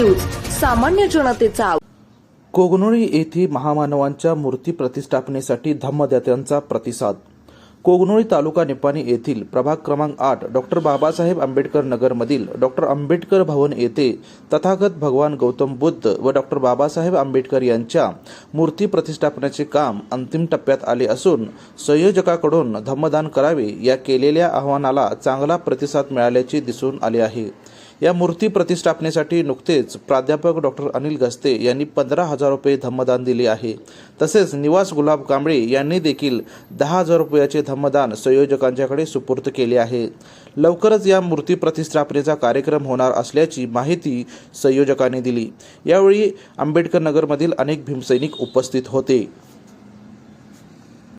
सामान्य जनतेचा कोगनोळी येथे महामानवांच्या मूर्ती प्रतिष्ठापनेसाठी धम्मदात्यांचा प्रतिसाद. कोगनोळी तालुका निपाणी येथील प्रभाग क्रमांक आठ डॉक्टर बाबासाहेब आंबेडकर नगरमधील डॉक्टर आंबेडकर भवन येथे तथागत भगवान गौतम बुद्ध व डॉक्टर बाबासाहेब आंबेडकर यांच्या मूर्ती प्रतिष्ठापनेचे काम अंतिम टप्प्यात आले असून संयोजकाकडून धम्मदान करावे या केलेल्या आव्हानाला चांगला प्रतिसाद मिळाल्याचे दिसून आले आहे. या मूर्ती प्रतिष्ठापनेसाठी नुकतेच प्राध्यापक डॉक्टर अनिल गस्ते यांनी पंधरा हजार रुपये धम्मदान दिले आहे. तसेच निवास गुलाब कांबळे यांनी देखील दहा हजार रुपयाचे धम्मदान संयोजकांच्याकडे सुपूर्द केले आहे. लवकरच या मूर्ती प्रतिष्ठापनेचा कार्यक्रम होणार असल्याची माहिती संयोजकांनी दिली. यावेळी आंबेडकर नगरमधील अनेक भीमसैनिक उपस्थित होते.